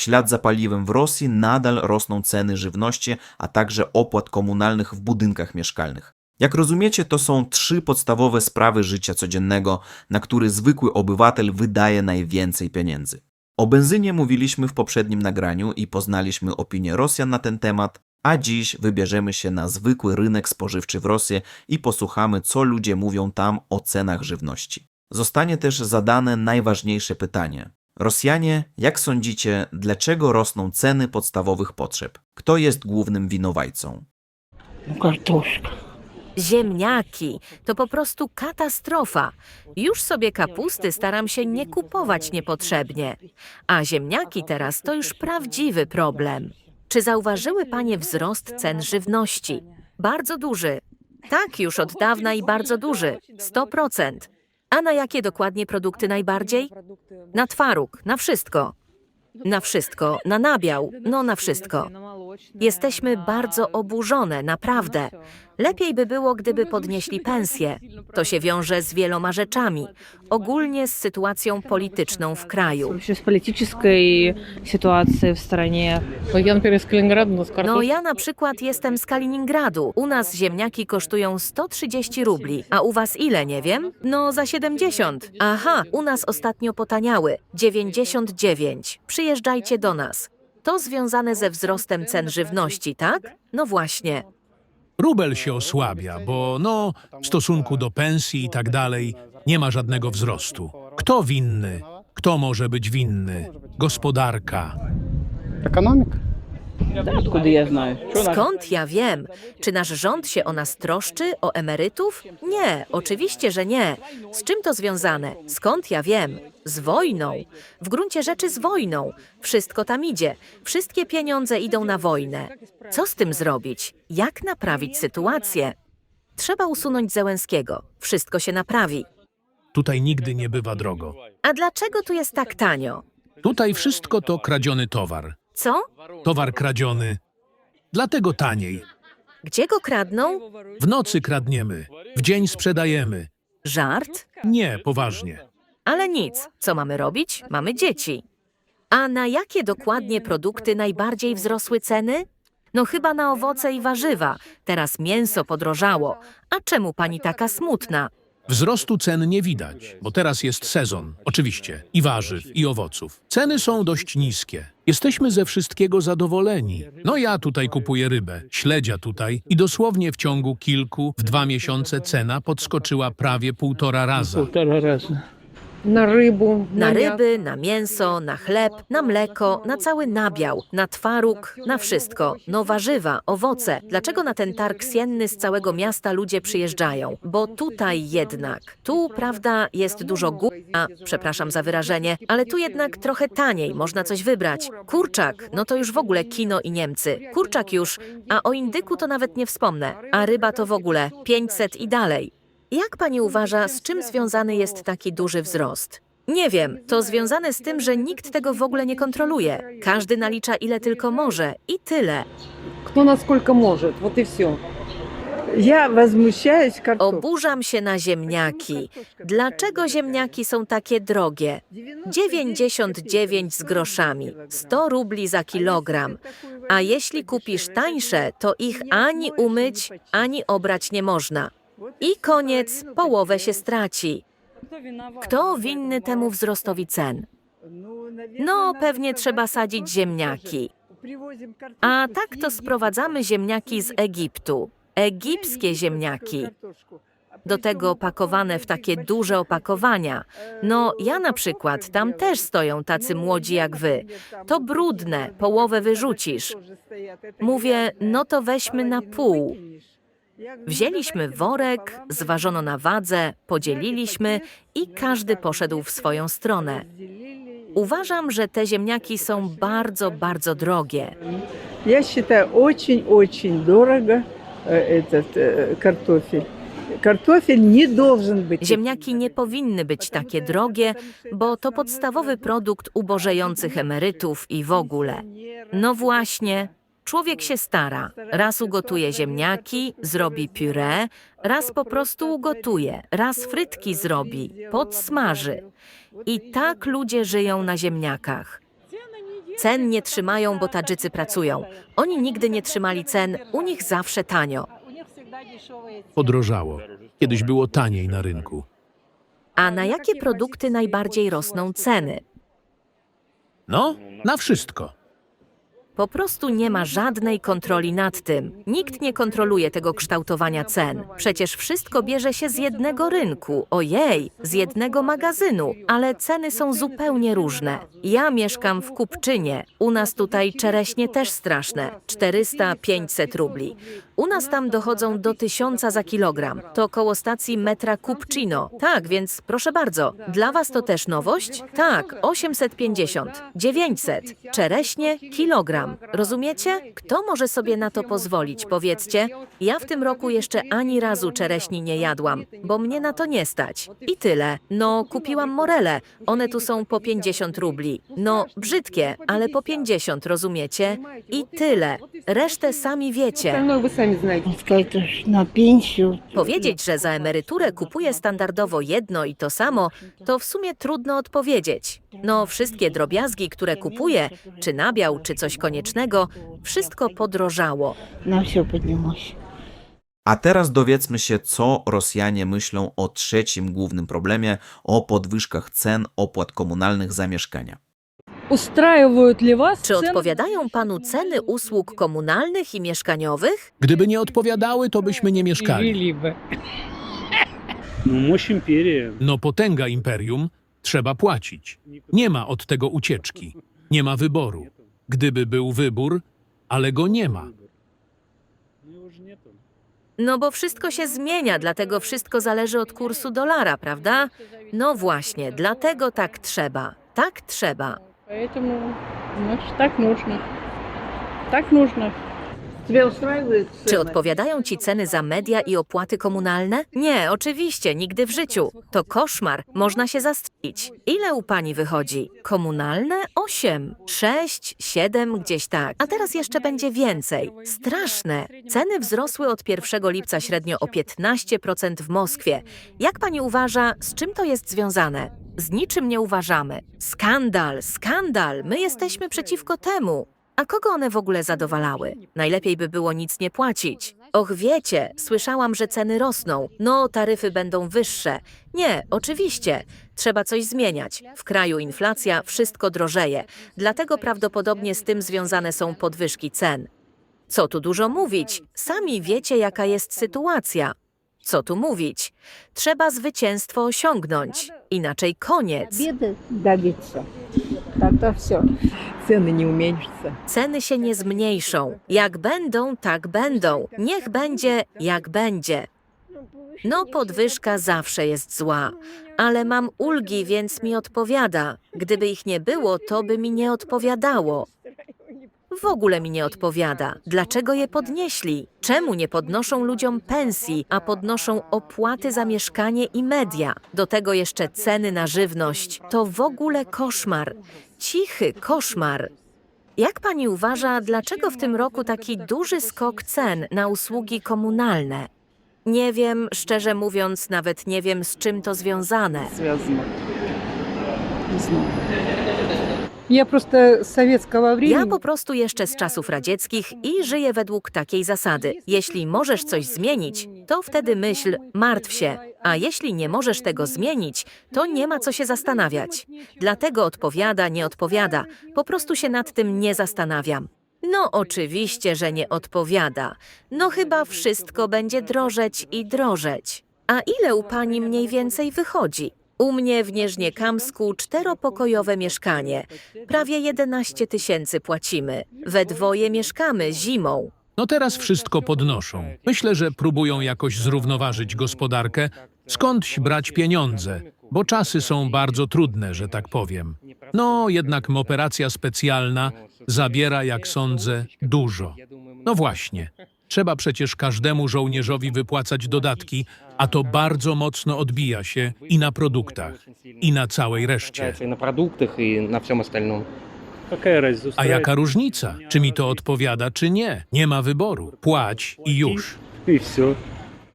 W ślad za paliwem w Rosji nadal rosną ceny żywności, a także opłat komunalnych w budynkach mieszkalnych. Jak rozumiecie, to są trzy podstawowe sprawy życia codziennego, na które zwykły obywatel wydaje najwięcej pieniędzy. O benzynie mówiliśmy w poprzednim nagraniu i poznaliśmy opinię Rosjan na ten temat, a dziś wybierzemy się na zwykły rynek spożywczy w Rosji i posłuchamy, co ludzie mówią tam o cenach żywności. Zostanie też zadane najważniejsze pytanie. Rosjanie, jak sądzicie, dlaczego rosną ceny podstawowych potrzeb? Kto jest głównym winowajcą? Kartuszka. Ziemniaki to po prostu katastrofa. Już sobie kapusty staram się nie kupować niepotrzebnie, a ziemniaki teraz to już prawdziwy problem. Czy zauważyły Panie wzrost cen żywności? Bardzo duży. Tak, już od dawna i bardzo duży 100%. A na jakie dokładnie produkty najbardziej? Na twaróg, na wszystko. Na wszystko, na nabiał, no na wszystko. Jesteśmy bardzo oburzone, naprawdę. Lepiej by było, gdyby podnieśli pensje. To się wiąże z wieloma rzeczami, ogólnie z sytuacją polityczną w kraju. Z politycznej sytuacji w stronie. No ja na przykład jestem z Kaliningradu. U nas ziemniaki kosztują 130 rubli, a u was ile, nie wiem? No za 70. Aha, u nas ostatnio potaniały. 99. Przyjeżdżajcie do nas. To związane ze wzrostem cen żywności, tak? No właśnie. Rubel się osłabia, bo no, w stosunku do pensji i tak dalej, nie ma żadnego wzrostu. Kto winny? Kto może być winny? Gospodarka. Ekonomika. Да, откуда я знаю? Чё наш- Skąd ja wiem? Czy nasz rząd się o nas troszczy, o emerytów? Nie, oczywiście, że nie. Z czym to związane? Skąd ja wiem? Z wojną. W gruncie rzeczy z wojną. Wszystko tam idzie. Wszystkie pieniądze idą na wojnę. Co z tym zrobić? Jak naprawić sytuację? Trzeba usunąć Zełenskiego. Wszystko się naprawi. Tutaj nigdy nie bywa drogo. A dlaczego tu jest tak tanio? Tutaj wszystko to kradziony towar. Co? Towar kradziony. Dlatego taniej. Gdzie go kradną? W nocy kradniemy, w dzień sprzedajemy. Żart? Nie, poważnie. Ale nic, co mamy robić? Mamy dzieci. A na jakie dokładnie produkty najbardziej wzrosły ceny? No chyba na owoce i warzywa. Teraz mięso podrożało. A czemu pani taka smutna? Wzrostu cen nie widać, bo teraz jest sezon, oczywiście, i warzyw, i owoców. Ceny są dość niskie. Jesteśmy ze wszystkiego zadowoleni. No ja tutaj kupuję rybę, śledzia tutaj i dosłownie w ciągu kilku, w dwa miesiące cena podskoczyła prawie półtora raza. Półtora razy na rybu, na, na ryby, na mięso, na chleb, na mleko, na cały nabiał, na twaróg, na wszystko. No warzywa, owoce. Dlaczego na ten targ sienny z całego miasta ludzie przyjeżdżają? Bo tutaj jednak, tu prawda jest dużo góra, przepraszam za wyrażenie, ale tu jednak trochę taniej można coś wybrać. Kurczak, no to już w ogóle kino i Niemcy. Kurczak już, a o indyku to nawet nie wspomnę, a ryba to w ogóle 500 i dalej. Jak pani uważa, z czym związany jest taki duży wzrost? Nie wiem, to związane z tym, że nikt tego w ogóle nie kontroluje. Każdy nalicza ile tylko może i tyle. Кто насколько может, вот и все. Я возмущаюсь картофелем. Oburzam się na ziemniaki. Dlaczego ziemniaki są takie drogie? 99 z groszami, 100 rubli za kilogram. A jeśli kupisz tańsze, to ich ani umyć, ani obrać nie można. I koniec, połowę się straci. Kto winny temu wzrostowi cen? No, pewnie trzeba sadzić ziemniaki. A tak to sprowadzamy ziemniaki z Egiptu. Egipskie ziemniaki. Do tego pakowane w takie duże opakowania. No, ja na przykład, tam też stoją tacy młodzi jak wy. To brudne, połowę wyrzucisz. Mówię, no to weźmy na pół. Wzięliśmy worek, zważono na wadze, podzieliliśmy i każdy poszedł w swoją stronę. Uważam, że te ziemniaki są bardzo, bardzo drogie. Я считаю, очень-очень дорого э, этот э, картофель. Картофель не должен быть. Ziemniaki nie powinny być takie drogie, bo to podstawowy produkt ubożejących emerytów i w ogóle. No właśnie, człowiek się stara. Raz ugotuje ziemniaki, zrobi puree, raz po prostu ugotuje, raz frytki zrobi, podsmaży. I tak ludzie żyją na ziemniakach. Cen nie trzymają, bo Tadżycy pracują. Oni nigdy nie trzymali cen, u nich zawsze tanio. Podrożało. Kiedyś było taniej na rynku. A na jakie produkty najbardziej rosną ceny? No, na wszystko. Po prostu nie ma żadnej kontroli nad tym. Nikt nie kontroluje tego kształtowania cen. Przecież wszystko bierze się z jednego rynku. Ojej, z jednego magazynu, ale ceny są zupełnie różne. Ja mieszkam w Kupczynie. U nas tutaj czereśnie też straszne. 400-500 rubli. U nas tam dochodzą do 1000 za kilogram. To koło stacji metra Kupczyno. Tak, więc proszę bardzo. Dla was to też nowość? Tak, 850, 900. Czereśnie kilogram. Rozumiecie? Kto może sobie na to pozwolić, powiedzcie? Ja w tym roku jeszcze ani razu czereśni nie jadłam, bo mnie na to nie stać. I tyle. No, kupiłam morele. One tu są po 50 rubli. No, brzydkie, ale po 50, rozumiecie? I tyle. Resztę sami wiecie. Остальное вы сами знаете. Сказать, что на пенсию. Powiedzieć, że za emeryturę kupuję standardowo jedno i to samo, to w sumie trudno odpowiedzieć. No, wszystkie drobiazgi, które kupuję, czy nabiał, czy coś koniecznego, wszystko podrożało. На все поднялось. A teraz dowiedzmy się, co Rosjanie myślą o trzecim głównym problemie o podwyżkach cen opłat komunalnych za mieszkania. Устраивают ли вас Czy odpowiadają panu ceny usług komunalnych i mieszkaniowych? Gdyby nie odpowiadały, to byśmy nie mieszkali. Жили бы. Ну, мощь империи. No potęga imperium, trzeba płacić. Nie ma od tego ucieczki. Nie ma wyboru. Gdyby był wybór, ale go nie ma. Ну, его же нету. No bo wszystko się zmienia, dlatego wszystko zależy od kursu dolara, prawda? No właśnie, dlatego tak trzeba. Tak trzeba. Поэтому, значит, так нужно. Так нужно. Czy odpowiadają ci ceny za media i opłaty komunalne? Nie, oczywiście, nigdy w życiu. To koszmar, można się zastrzelić. Ile u pani wychodzi? Komunalne? 8, 6, 7, gdzieś tak. A teraz jeszcze będzie więcej. Straszne. Ceny wzrosły od 1 lipca średnio o 15% w Moskwie. Jak pani uważa, z czym to jest związane? Z niczym nie uważamy. Skandal, skandal. My jesteśmy przeciwko temu. A kogo one w ogóle zadowalały? Najlepiej by było nic nie płacić. Och, wiecie, słyszałam, że ceny rosną. No, taryfy będą wyższe. Nie, oczywiście. Trzeba coś zmieniać. W kraju inflacja, wszystko drożeje. Dlatego prawdopodobnie z tym związane są podwyżki cen. Co tu dużo mówić? Sami wiecie, jaka jest sytuacja. Co tu mówić? Trzeba zwycięstwo osiągnąć. Inaczej koniec. Biedy, Dawica Тогда все. Цены не уменьшатся. Ceny się nie zmniejszą. Jak będą, tak będą. Niech będzie, jak będzie. No, podwyżka zawsze jest zła, ale mam ulgi, więc mi odpowiada. Gdyby ich nie było, to by mi nie odpowiadało. w ogóle mi nie odpowiada. Dlaczego je podnieśli? Czemu nie podnoszą ludziom pensji, a podnoszą opłaty za mieszkanie i media? Do tego jeszcze ceny na żywność. To w ogóle koszmar. Cichy koszmar. Jak pani uważa, dlaczego w tym roku taki duży skok cen na usługi komunalne? Nie wiem, szczerze mówiąc, nawet nie wiem, z czym to związane. Związane. Znowu. Ja po prostu jeszcze z czasów radzieckich i żyję według takiej zasady. Jeśli możesz coś zmienić, to wtedy myśl, martw się. A jeśli nie możesz tego zmienić, to nie ma co się zastanawiać. Dlatego odpowiada, nie odpowiada. Po prostu się nad tym nie zastanawiam. No oczywiście, że nie odpowiada. No chyba wszystko będzie drożeć i drożeć. A ile u pani mniej więcej wychodzi? U mnie w Nieżniekamsku czteropokojowe mieszkanie. Prawie 11 tysięcy płacimy. We dwoje mieszkamy zimą. No teraz wszystko podnoszą. Myślę, że próbują jakoś zrównoważyć gospodarkę, skądś brać pieniądze, bo czasy są bardzo trudne, że tak powiem. No, jednak operacja specjalna zabiera, jak sądzę, dużo. No właśnie. Trzeba przecież każdemu żołnierzowi wypłacać dodatki, a to bardzo mocno odbija się i na produktach, i na całej reszcie. и на продуктах, и на всем остальном. Какая разница? A устраивает? jaka różnica? Czy mi to odpowiada, czy nie? Nie ma wyboru. Płać i już. И все.